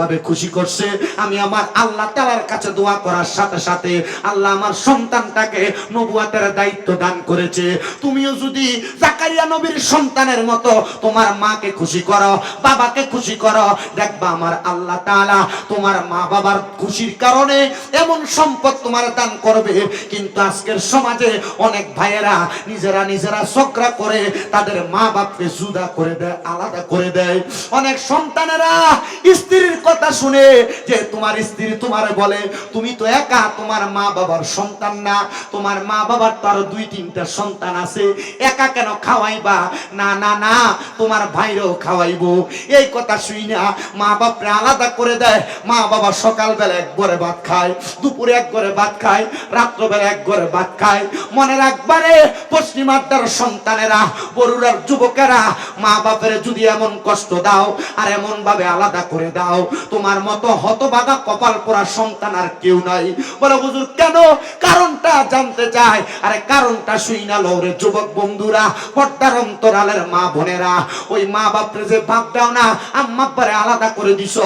ভাবে খুশি করছে, আমি আমার আল্লাহ তালার কাছে দোয়া করার সাথে সাথে আল্লাহ আমার সন্তানটাকে নবুয়াতের দায়িত্ব দান করেছে। তুমিও যদি জাকারিয়া নবীর সন্তানের মতো তোমার মাকে খুশি করো, বাবাকে খুশি করো, দেখবা আমার আল্লাহ তাআলা তোমার মা বাবার খুশির কারণে এমন সম্পদ তোমার দান করবে। কিন্তু আজকের সমাজে অনেক ভাইয়েরা নিজেরা নিজেরা চক্রা করে তাদের মা বাপকে জুদা করে দেয়, আলাদা করে দেয়। অনেক সন্তানেরা স্ত্রীর কথা শুনে যে তোমার স্ত্রী তোমার বলে, তুমি তো একা, তোমার মা বাবার সন্তান না, তোমার মা বাবার তো আরও দুই তিনটা সন্তান আছে, একা কেন খাওয়াইবা? না না না, তোমার ভাইরও খাওয়াইবো। এই কথা শুই না মা বাপরে আলাদা করে দেয়। মা বাবা সকালবেলা এক ঘরে ভাত খায়, দুপুরে এক ঘরে ভাত খায়, রাত্রবেলা এক ঘরে ভাত খায়। মনে রাখবারে পশ্চিমাদ্দার সন্তানেরা বরুরার যুবকেরা, মা বাপের যদি এমন কষ্ট দাও আর এমন ভাবে আলাদা করে দাও তোমার মতো হতবাগা কপাল পোড়া সন্তান আর কেউ নাই। বলে, হুজুর, কেন? কারণটা জানতে চায় আরে, কারণটা শুই না লৌরে যুবক বন্ধুরা, পর্দার অন্তরালের মা বোনেরা। ওই মা বাপরে যে ভাব দাও না, আম্মা আব্বারে আলাদা করে দিছ।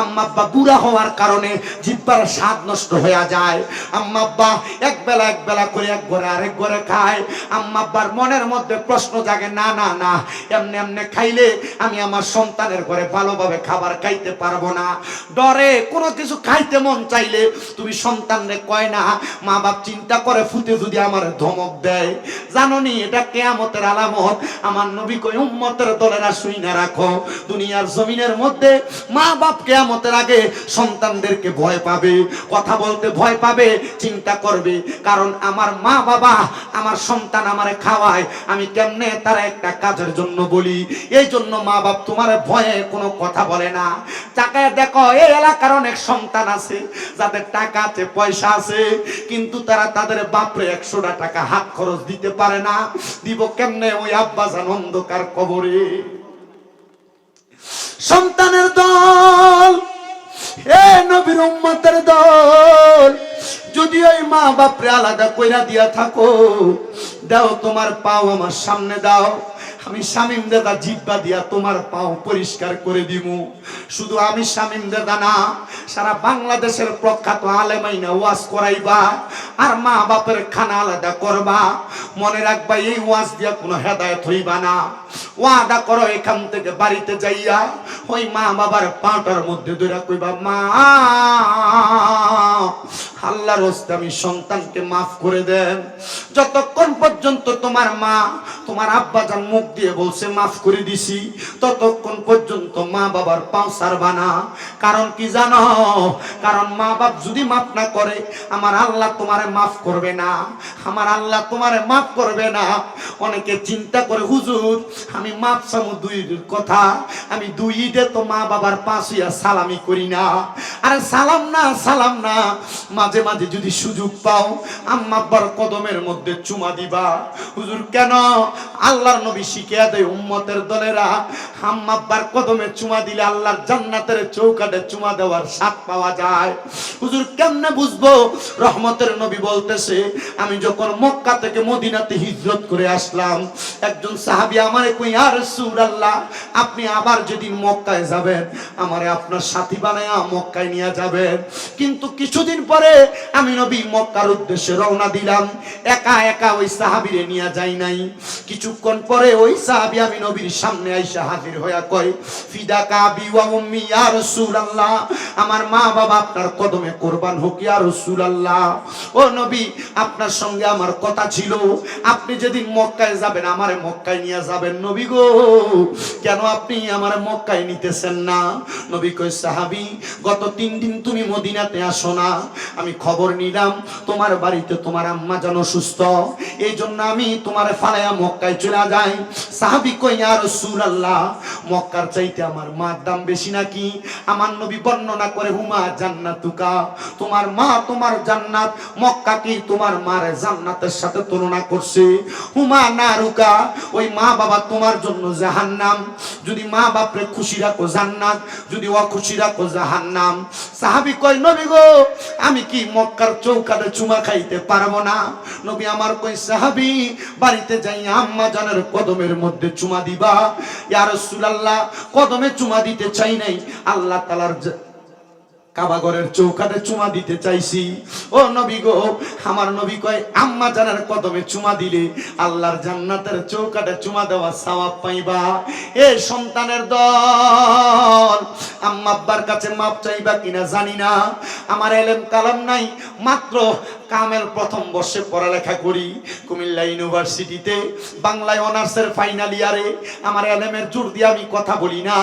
আম্মা আব্বা বুড়া হওয়ার কারণে জিব্বার স্বাদ নষ্ট হয়ে যায়। আম্মা আব্বা এক বেলা এক বেলা করে এক ঘরে আরেক ঘরে খায়। আম্মা আব্বার মনের মধ্যে প্রশ্ন জাগে, না না না, এমনি এমনি খাইলে আমি আমার সন্তানের ঘরে ভালোভাবে খাবার খাইতে পারব না। ডরে, কোনো কিছু খাইতে মন চাইলে তুমি সন্তানরে কয় না মা বাপ চিন্তা করে ফুতে যদি আমার ধমক দেয়। জানো নি এটা কেয়ামতের আলামত। আমার নবী কই উম্মতের দলেরা শুই না রাখো। দুনিয়ার জমিনের মধ্যে মা বাপ কেয়ামতের আগে সন্তানদেরকে ভয় পাবে। কথা বলতে ভয় পাবে, চিন্তা করবে। কারণ আমার মা বাবা আমার সন্তান আমারে খাওয়ায়। আমি কেমনে তারা একটা কাজের জন্য বলি? এই জন্য মা বাপ তোমার ভয়ে কোনো কথা বলে না। টাকায় দেখো, এই এলাকার অনেক সন্তান আছে, যাদের টাকা আছে, পয়সা আছে, কিন্তু তারা তাদের বাপরে একশোটা টাকা হাত খরচ দিতে পারে না। দিব কেমনে ওই আব্বাজান অন্ধকার কবরে? সন্তানের দল, এ নবীর উম্মতের দল, যদি ওই মা বাপরে আলাদা কইরা দিয়া থাকো, দাও তোমার পাও আমার সামনে, দাও। আমি শামিম দাদা জিব্বা দিয়া তোমার পাও পরিষ্কার করে দিব শুধু আমি শামিম দাদা না, সারা বাংলাদেশের প্রখ্যাত আলেমাইনা ওয়াজ করাইবা আর মা বাপের খানা আলাদা করবা। মনে রাখবা এই ওয়াজ দিয়া কোনো হেদায়ত হইবা না। ওয়াদা করো এখান থেকে বাড়িতে যাইয়া ওই মা বাবার পাটার মধ্যে ধরে কইবা, মা, আল্লাহর হস্তে আমি সন্তানকে মাফ করে দেন। যতক্ষণ পর্যন্ত তোমার মা, তোমার আব্বা যান মুখ দিয়ে বলছে, মাফ করে দিছি। ততক্ষণ পর্যন্ত মা বাবার পাও সারবা না। কারণ কি জানো? কারণ মা বাপ যদি মাফ না করে, আমার আল্লাহ তোমারে মাফ করবে না। আমার আল্লাহ তোমারে মাফ করবে না। অনেকে চিন্তা করে, হুজুর, আমি মাপ চামু দুই কথা। আমি দুই ঈদে তো মা বাবার পাশ হইয়া সালামি করি না। আরে সালাম না সালাম না। মাঝে মাঝে যদি সুযোগ পাও, আম্মা আব্বার কদমের মধ্যে চুমা দিবা। হুজুর, কেন? আল্লাহর নবী শিখিয়া দেয় উম্মতের দলেরা আম্মা আব্বার কদমে চুমা দিলে আল্লাহর জান্নাতের চৌকাটে চুমা দেওয়ার স্বাদ পাওয়া যায়। হুজুর কেমনে বুঝব? রহমতের নবী বলতেছে, আমি যখন মক্কা থেকে মদিনাতে হিজরত করে আসলাম, একজন সাহাবী আমারে কই আর রাসূলুল্লাহ, আপনি আবার যেদিন মক্কায় যাবেন, আমারে আপনার সাথী বানায়া মক্কায় নিয়ে যাবেন। কিন্তু কিছুদিন পরে আমি নবী মক্কার উদ্দেশ্যে রওনা দিলাম। একা একা ওই সাহাবীরে নিয়ে যাই নাই। কিছুক্ষণ পরে ওই সাহাবী আমি নবীর সামনে হাজির হইয়া কয় ফিদাকা বিওয়া উম্মি ইয়া রাসূলুল্লাহ। আমার মা বাবা আপনার কদমে কোরবান হোক ইয়া রাসূলুল্লাহ। ও নবী, আপনার সঙ্গে আমার কথা ছিল। আপনি যেদিন মক্কায় যাবেন, আমারে মক্কায় নিয়ে যাবেন। নবী গো, কেন আপনি আমারে মক্কায় নিতেছেন না? নবী কই সাহাবী, গত তিন দিন তুমি মদিনাতে আসো না। আমি খবর নিলাম, তোমার বাড়িতে তোমার আম্মা যেন সুস্থ। এই জন্য আমি তোমার ফালায়া মক্কায় চলে যাই। সাহাবী রাসূলুল্লাহ, মক্কার চাইতে আমার মার দাম বেশি নাকি? আমার নবী বর্ণনা করে, হুমা জান্নাতুকা, তোমার মা তোমার জান্নাত, মক্কা কি তোমার মার জান্নাতের সাথে তুলনা করছে? হুমা নারুকা, ওই মা বাবা তোমার জন্য জাহান্নাম। যদি মা বাপরে খুশি রাখো জান্নাত, যদি অখুশি রাখো জাহান্নাম। সাহাবী কই নবী গো, আমি কি মক্কার চৌকাতে চুমা খাইতে পারব না? নবী আমার কই সাহাবী, বাড়িতে যাই আম্মা জানের কদমের মধ্যে চুমা দিবা? ইয়া রাসূলুল্লাহ, কদমে চুমা দিতে চাই নাই। আল্লাহ তাআলার জ- কাবাগরের চৌকাটে চুমা দিতে চাইছি। ও নবী গো, আমার নবী কয়, আম্মা জানার কদমে চুমা দিলে আল্লাহর জান্নাতের চৌকাটে চুমা দেওয়া সওয়াব পাইবা। এ সন্তানের দল, আম্মা আব্বার কাছে মাপ চাইবা কিনা জানি না। আমার এলেম কালাম নাই, মাত্র কামেল প্রথম বর্ষে পড়ালেখা করি কুমিল্লা ইউনিভার্সিটিতে, বাংলায় অনার্সের ফাইনাল ইয়ারে আমার এলেমের জোর দিয়ে আমি কথা বলি না।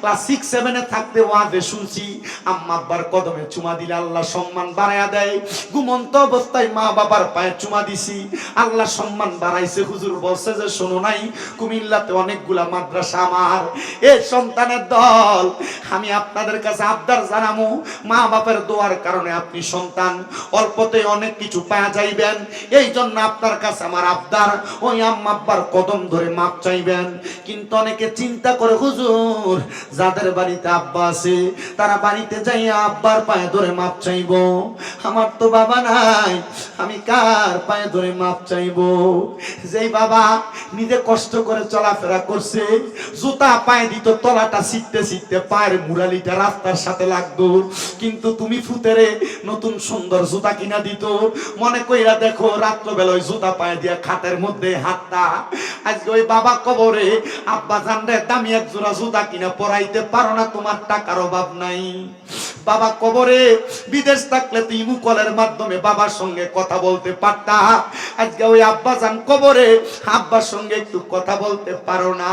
ক্লাস সিক্স সেভেনে থাকতে ওয়াদে শুনছি, আম্মা আব্বার কদমে চুমা দিলে আল্লাহ সম্মান বাড়াইয়া দেয়। ঘুমন্ত অবস্থায় মা বাবার পায়ে চুমা দিছি, আল্লাহ সম্মান বাড়াইছে। হুজুর বলছে যে, শোনো নাই, কুমিল্লাতে অনেকগুলা মাদ্রাসা আমার। এ সন্তানের দল, আমি আপনাদের কাছে আবদার জানামু। মা বাপের দোয়ার কারণে আপনি সন্তান। অল্পতে অনেক কিছু পাওয়া যাইবেন। এই জন্য আপনার কাছে আমার আবদার। ওই আম্মা আব্বার কদম ধরে মাপ চাইবেন। কিন্তু অনেকে চিন্তা করে, হুজুর, যাদের বাড়িতে আব্বা আছে, তারা বাড়িতে যাইয়া আব্বার পায়ে ধরে মাপ চাইব। আমার তো বাবা নাই, আমি কার পায়ে ধরে মাপ চাইব? যেই বাবা নিজে কষ্ট করে চলাফেরা করছে, জুতা পায়ে দিত, তলাটা শিখতে শিখতে পায়ের মুরালিটা রাস্তার সাথে লাগতো। কিন্তু তুমি ফুতেরে নতুন সুন্দর জুতা কিনা দিত। মনে কইরা দেখো রাত্রবেলা ওই জুতা পায়ে দিয়া খাতের মধ্যে হাতটা আজকে ওই বাবা কবরে, আব্বা জানরে দামি এক জোড়া জুতা কিনা পরাইতে পারো না, তোমার টাকার অভাব নাই। বাবা কবরে, বিদেশ থাকলে তুই মুকলের মাধ্যমে বাবার সঙ্গে কথা বলতে পারতা। আজকে ওই আব্বা যান কবরে, আব্বার সঙ্গে একটু কথা বলতে পারো না।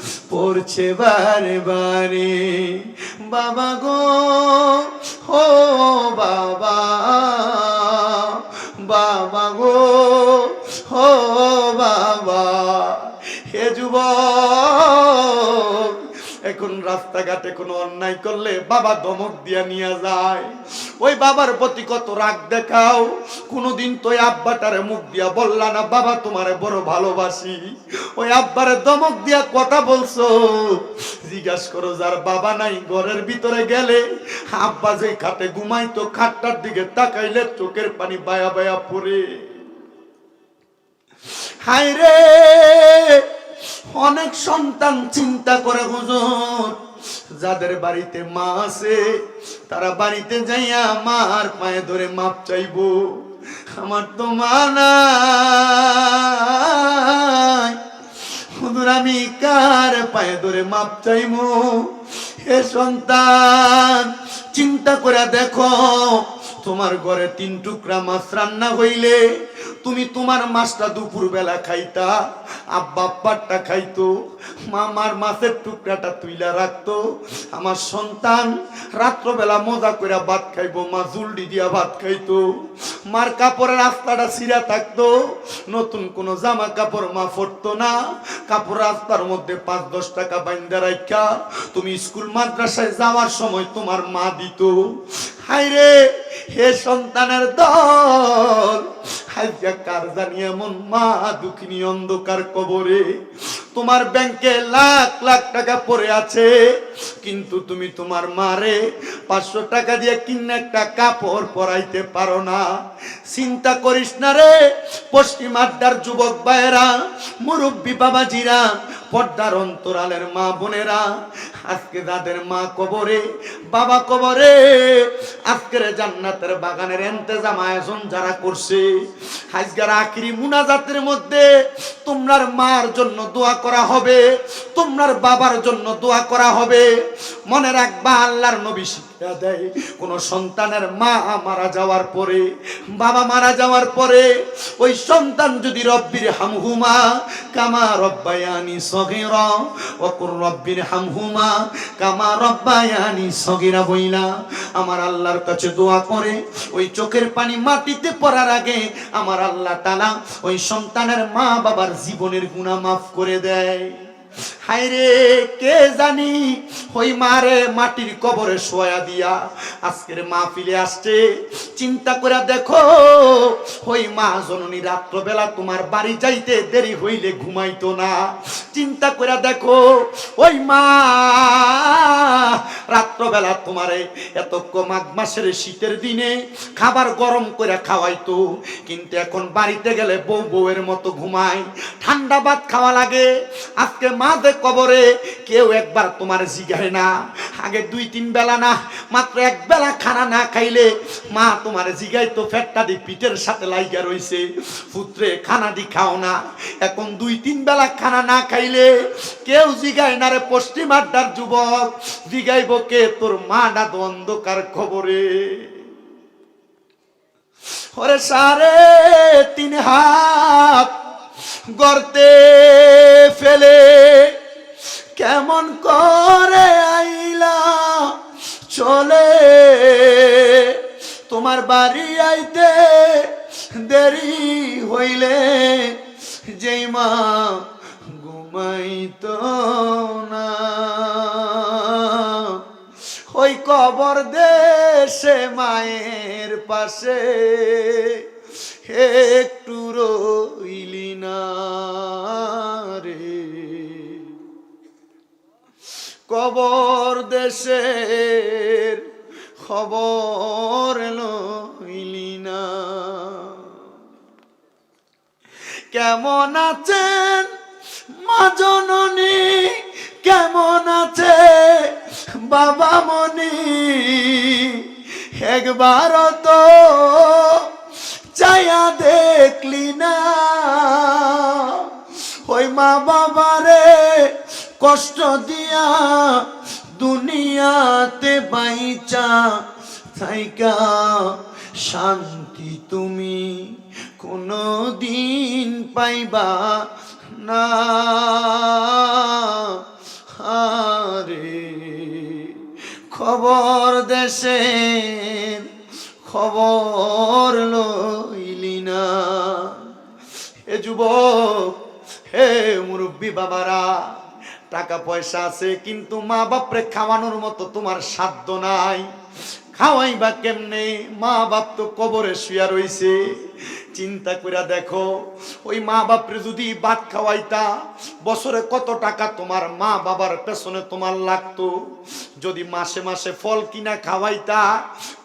পড়ছে বারে বারে। বাবা গো ও বাবা বাবা গো ও বাবা। হে যুবক এখন রাস্তাঘাটে কোনো অন্যায় করলে বাবা ধমক দিয়া নিয়ে যায়। ওই বাবার প্রতি কত রাগ দেখাও। কোনোদিন তো আব্বাটারে মুখ দিয়া বললা না, বাবা, তোমারে বড় ভালোবাসি। ওই আব্বারে ধমক দিয়া কথা বলছো। জিজ্ঞাস করো, যার বাবা নাই ঘরের ভিতরে গেলে? আব্বা যে খাটে ঘুমাইতো, খাটটার দিকে তাকাইলে চোখের পানি বায়া বায়া পড়ে। হায় রে! অনেক সন্তান চিন্তা করে, হুজুর, যাদের বাড়িতে মা আছে, তারা বাড়িতে যাইয়া মার পায়ে ধরে মাপ চাইব। আমার তো মা নাই। হুজুর, আমি কার পায়ে ধরে মাপ চাইব? হে সন্তান, চিন্তা করে দেখো তোমার ঘরে তিন টুকরা মাছ রান্না হইলে তুমি তোমার মাছটা দুপুর বেলা খাইতা, আব্বা আব্বারটা খাইতো, মামার মাছের টুকরাটা তুইলা রাখতো। আমার সন্তান রাত্রবেলা মজা করে ভাত খাইবো, মা জুলডি দিয়া ভাত খাইতো। মার কাপড়ের রাস্তাটা ছিঁড়া থাকতো, নতুন কোনো জামা কাপড় মা ফটতো না। কাপড় রাস্তার মধ্যে পাঁচ দশ টাকা বাইন্দা রাখা তুমি স্কুল মাদ্রাসায় যাওয়ার সময় তোমার মা দিত। হাইরে হে সন্তানের দল এমন মা দুঃখিনী অন্ধকার কবরে। তোমার ব্যাংকে লাখ লাখ টাকা পড়ে আছে, কিন্তু তুমি তোমার মারে পাঁচশো টাকা দিয়ে কিনে একটা কাপড় পরাইতে পারো না। চিন্তা করিস না রে, পশ্চিম আড্ডার যুবক ভাইয়েরা, মুরব্বী বাবাজিরা পর্দার অন্তরালের মা বোনেরা, আজকে যাদের মা কবরে, বাবা কবরে, আজকের জান্নাতের বাগানের এন্তেজাম আয়োজন যারা করছে, আজকের আখিরি মুনাজাতের মধ্যে তোমরার মার জন্য দোয়া করা হবে, তোমরার বাবার জন্য দোয়া করা হবে। মনে রাখবা আল্লাহর নবী শিক্ষা দেয়। কোন সন্তানের মা মারা যাওয়ার পরে, বাবা মারা যাওয়ার পরে, ওই সন্তান যদি রব্বির হামহুমা, কামা রব্বায়ানি সগীরা ওকুর রব্বির হামহুমা, কামা রব্বায়ানি সগীরা বইলা, আমার আল্লাহর কাছে দোয়া করে, ওই চোখের পানি মাটিতে পড়ার আগে আমার আল্লাহ তালা ওই সন্তানের মা বাবার জীবনের গুণা মাফ করে দেয়। হাইরে কে জানি? ওই মারে মাটির কবরে শোয়া দিয়া আজকের মাহফিলে আসছে। চিন্তা করে দেখো, ওই মা জননী রাত্রবেলা তোমার বাড়ি যাইতে দেরি হইলে ঘুমাইতো না। চিন্তা করে দেখো, ওই মা রাত্রবেলা তোমারে এত মাঘ মাসের শীতের দিনে খাবার গরম করে খাওয়াইতো। কিন্তু এখন বাড়িতে গেলে বউ বউয়ের মতো ঘুমায়। ঠান্ডা ভাত খাওয়া লাগে। আজকে মা দে কবরে কেউ একবার তোমার জিগায় না। আগে দুই, তিন বেলা না, মাত্র এক বেলা খানা না খাইলে মা তোমার জিগাই তো ফেটটা দি পিঠের সাথে লাইগা রইছে। পুত্রে, খানা দি খাও না। এখন দুই, তিন বেলা খানা না খাইলে কেউ জিগায় না রে পশ্চিম আড্ডার যুবক। জিগাইব কে তোর মা ডাদ অন্ধকার খবরে? ওরে সারে, তিন হাত গর্তে ফেলে কেমন করে আইলা চলে? তোমার বাড়ি আইতে দেরি হইলে যেই মা ঘুমাইত না। ওই কবর দেশে মায়ের পাশে একটু রইলি না রে। কবর দেশের খবর লইলি না। কেমন আছেন মা জননী? কেমন আছে বাবা মনি একবার তো চায়া দেখলি না। ওই মা বাবারে কষ্ট দিয়া দুনিয়াতে বাইচা থাইকা শান্তি তুমি কোনো দিন পাইবা না। আরে খবর দেশের খবর লইলি না। হে যুবক, হে মুরব্বী বাবারা, টাকা পয়সা আছে, কিন্তু মা বাপরে খাওয়ানোর মতো তোমার সাধ্য নাই। খাওয়াই বা কেমনে? মা বাপ তো কবরে শুয়া রইছে। চিন্তা করে দেখো, ওই মা বাপরে যদি ভাত খাওয়াইতা, বছরে কত টাকা তোমার মা বাবার পেছনে তোমার লাগতো? যদি মাসে মাসে ফল কিনা খাওয়াইতা,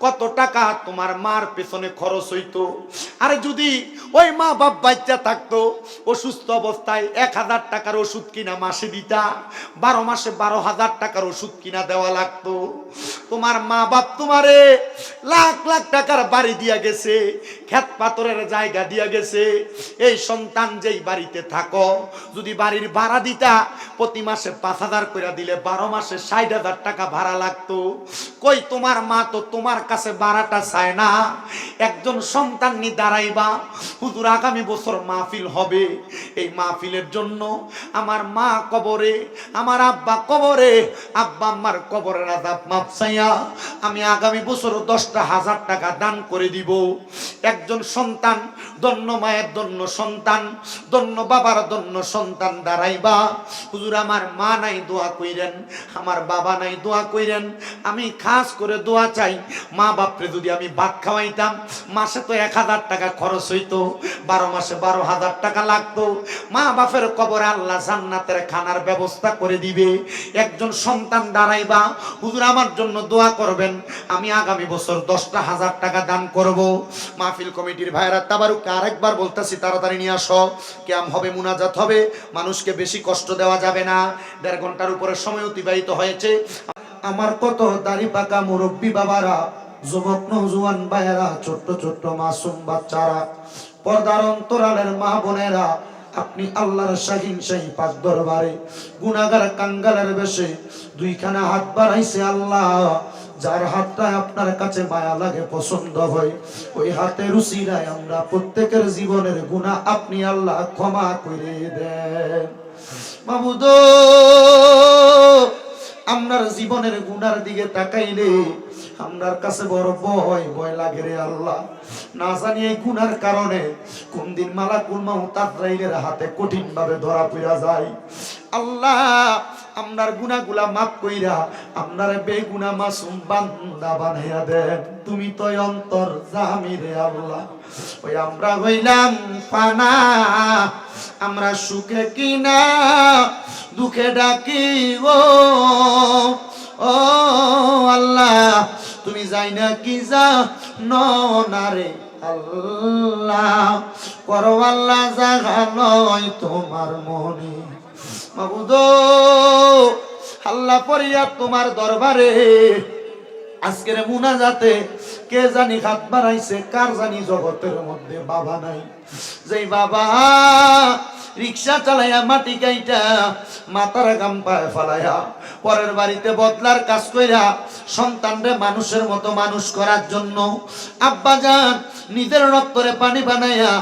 কত টাকা তোমার মার পেছনে খরচ হইতো? আর যদি ওই মা বাপ বাচ্চা থাকতো, অসুস্থ অবস্থায় এক হাজার টাকার ওষুধ কিনা মাসে দিতা, বারো মাসে বারো হাজার টাকার ওষুধ কিনা দেওয়া লাগতো? তোমার মা বাপ তোমারে লাখ লাখ টাকার বাড়ি দিয়া গেছে খেত পাথরের জায়গা দিয়া গেছে। এই সন্তান যেই বাড়িতে থাকো, যদি বাড়ির ভাড়া দিতা, প্রতি মাসে পাঁচ হাজার করে দিলে বারো মাসে ষাট হাজার টাকা ভাড়া লাগতো। কই, তোমার মা তো তোমার কাছে ভাড়াটা চায় না। একজন সন্তান নি দাঁড়াইবা, হুজুর আগামী বছর মাহফিল হবে। এই মাহফিলের জন্য আমার মা কবরে, আমার আব্বা কবরে, আব্বা আম্মার কবরের আদাব মাপ চাইয়া আমি আগামী বছর দশটা হাজার টাকা দান করে দিব। একজন সন্তান দন্য মায়ের দন্য সন্তান দন্য বাবার দন্য সন্তান দাঁড়াইবা। হুজুর, আমার মা নাই, দোয়া কইরেন। আমার বাবা নাই, দোয়া কইরেন। আমি খাস করে দোয়া চাই। মা বাপরে যদি আমি ভাত খাওয়াইতাম, মাসে তো এক হাজার টাকা খরচ হইতো, বারো মাসে বারো হাজার টাকা লাগতো। মা বাপের কবর আল্লাহ জান্নাতের খানার ব্যবস্থা করে দিবে। একজন সন্তান দাঁড়াইবা। হুজুর, আমার জন্য দোয়া করবেন। আমি আগামী বছর দশটা হাজার টাকা দান করব। মাহফিল কমিটির ভাইরা তাবারুককে আরেকবার বলতেছি, তাড়াতাড়ি নিয়ে আসো। কেম হবে, মুনাজাত হবে। মানুষকে বেশি কষ্ট দেওয়া যাবে না। দেড় ঘণ্টার উপরে সময় অতিবাহিত হয়েছে। আমার কত দাড়ি পাকা মুরব্বী বাবারা, যুবক নৌজুয়ান ভাইয়েরা, ছোট্ট ছোট্ট মাসুম বাচ্চারা, পর্দার অন্তরালের মা বোনেরা, আপনি আল্লাহর শাহিন শাহী পাক দরবারে গুনাগার কাঙ্গালের বেশে দুইখানা হাত বাড়াইছে আল্লাহ। যার হাতটা আপনার কাছে মায়া লাগে, পছন্দ হয়, ওই হাতের রুচিরায় আমরা প্রত্যেকের জীবনের গুণা আপনি আল্লাহ ক্ষমা করে দেন। মাবুদ আপনার জীবনের গুনার দিকে তাকাইলে আপনার কাছে বড় ভয় ভয় লাগে রে আল্লাহ। না জানি এই গুনার কারণে কোন দিন মালা কুলমা তাজরাইলের হাতে কঠিন ভাবে ধরা পড়া যায়। আল্লাহ আমরার গুনাহগুলা মাফ কইরা আপনার বেগুনা মাসুম বান্দা বানাইয়া দেন। তুমি তো অন্তর জামিরে আল্লাহ। ওই আমরা হইলাম পানা আমরা সুখে কিনা, দুঃখে ডাকি, ও ও আল্লাহ, তুমি যাই না কি যা নারে আল্লাহ। করো আল্লাহ জাগা নয় তোমার মনে। মাবুদ আল্লাহ পরিয়া তোমার দরবারে আজকের মুনাজাতে কে জানি হাত বাড়াইছে, কার জানি জগতের মধ্যে বাবা নাই। যেই বাবা রিক্সা চালাইয়া মাটি কাইটা মাথার গাম পায়ে ফালাইয়া পরের বাড়িতে বদলার কাজ কইরা সন্তানরে মানুষের মতো মানুষ করার জন্য আব্বা যান নিজের রক্তরে পানি বানাইয়া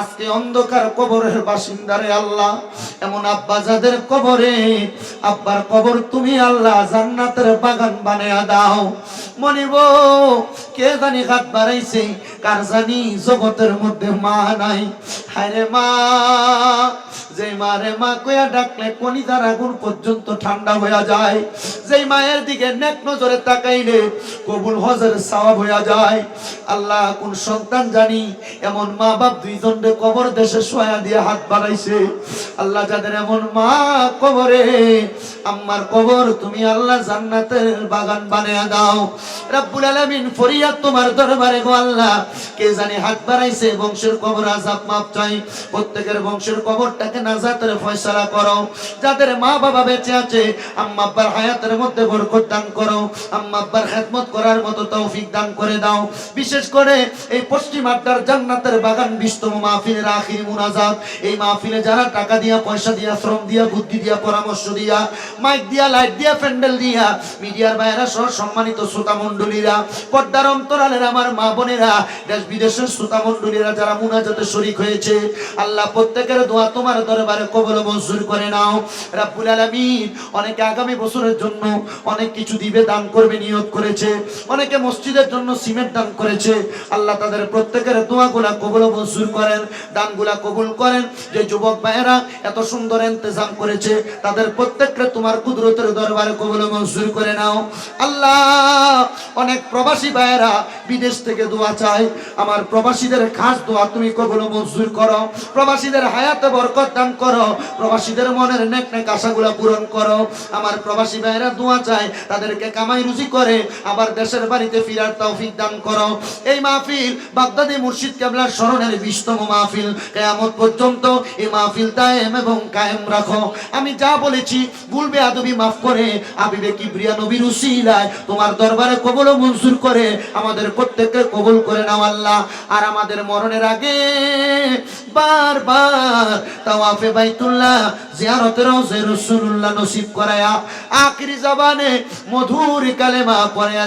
আজকে অন্ধকার কবরের বাসিন্দারে আল্লাহ, এমন আব্বা যাদের কবরে, আব্বার কবর তুমি আল্লাহ জান্নাতের বাগান বানাইয়া দাও। মনিব, কে জানি হাত বাড়াইছে, কার জানি জগতের মধ্যে মা নাই। হায়রে মা, যে মারে মা কয়া ডাকলে কনিদার আগুন পর্যন্ত ঠান্ডা হয়ে যায়। যেই মায়ের দিকে নেক নজরে তাকাইলে কবুল হজের সওয়াব হইয়া যায়। আল্লাহ কোন সন্তান জানি, এমন মা বাপ দুইজন রে কবর দেশে শোয়া দিয়ে হাত বাড়াইছে। আল্লাহ যাদের এমন মা কবরে, আম্মার কবর তুমি আল্লাহ জান্নাতের বাগান বানিয়ে দাও। রাব্বুল আলামিন ফরিয়াদ তোমার দরবারে গো আল্লাহ। কে জানি হাত বাড়াইছে, বংশের কবর আজাব মাপ চাই। প্রত্যেকের বংশের কবরটাকে নাজাতের ফয়সালা করো। যাদের মা বাবা বেঁচে আছে আম্মা আব্বার হায়াতের মধ্যে বরকত দান করো। আম্মা আব্বার খেদমত করার মতো তৌফিক দান করে দাও। বিশেষ করে এই পশ্চিম আড্ডার জান্নাতের বাগান বিশতম মাহফিলের আখির মুনাজাত। এই মাহফিলে যারা টাকা দিয়া, পয়সা দিয়া, শ্রম দিয়া, বুদ্ধি দিয়া, পরামর্শ দিয়া, মাইক দিয়া, লাইট দিয়া, প্যান্ডেল দিয়া, মিডিয়ার বাইরা সহ সম্মানিত শ্রোতা মণ্ডলীরা, পর্দার অন্তরালের আমার মা বোনেরা, দেশ বিদেশের শ্রোতা মণ্ডলীরা যারা মুনাজাতে শরিক হয়েছে, আল্লাহ প্রত্যেকের দোয়া তোমার দরবারে কবল মঞ্জুর করে নাও। রাব্বুল আলামিন অনেকে আগামী বছরের জন্য অনেক কিছু দিবে, দান করবে, নিয়োগ করেছে। অনেকে মসজিদের জন্য সিমেন্ট দান করেছে। আল্লাহ তাদের প্রত্যেকের দোয়াগুলা কবল মঞ্জুর করেন, দানগুলা কবুল করেন। যে যুবক ভাইয়েরা এত সুন্দর ইন্তজাম করেছে, তাদের প্রত্যেককে তোমার কুদরতের দরবারে কবল মঞ্জুর করে নাও। আল্লাহ, অনেক প্রবাসী ভাইয়েরা বিদেশ থেকে দোয়া চায়। আমার প্রবাসীদের খাস দোয়া তুমি কবল মঞ্জুর করো। প্রবাসীদের হায়াতে বরকত দান করো। প্রবাসীদের মনের নেক নেক আশাগুলা পূরণ করো। আমার প্রবাসী ভাইয়েরা দোয়া চায়, তাদেরকে কামাই রুজি করে। আবার দেশের বাড়িতে ফিরার তৌফিক দান করো। এই মাহফিল বাগদাদি মুর্শিদ কেবলার স্মরণের বিশতম মাহফিল। কেয়ামত পর্যন্ত এই মাহফিল দায়েম এবং কায়েম রাখো। আমি যা বলেছি ভুলবে আদবি মাফ করে আবিবে কিবরিয়া নবীর উসিলায় তোমার দরবারে কবল মঞ্জুর করে আমাদের প্রত্যেককে কবুল করে নাও আল্লাহ। আর আমাদের মরণের আগে বারবার তাওয়াফে বাইতুল্লাহ জিয়ারতের রওজে রাসূলুল্লাহ নসিব করায়া, আখিরি জবানে মধুর কালেমা পড়ায়া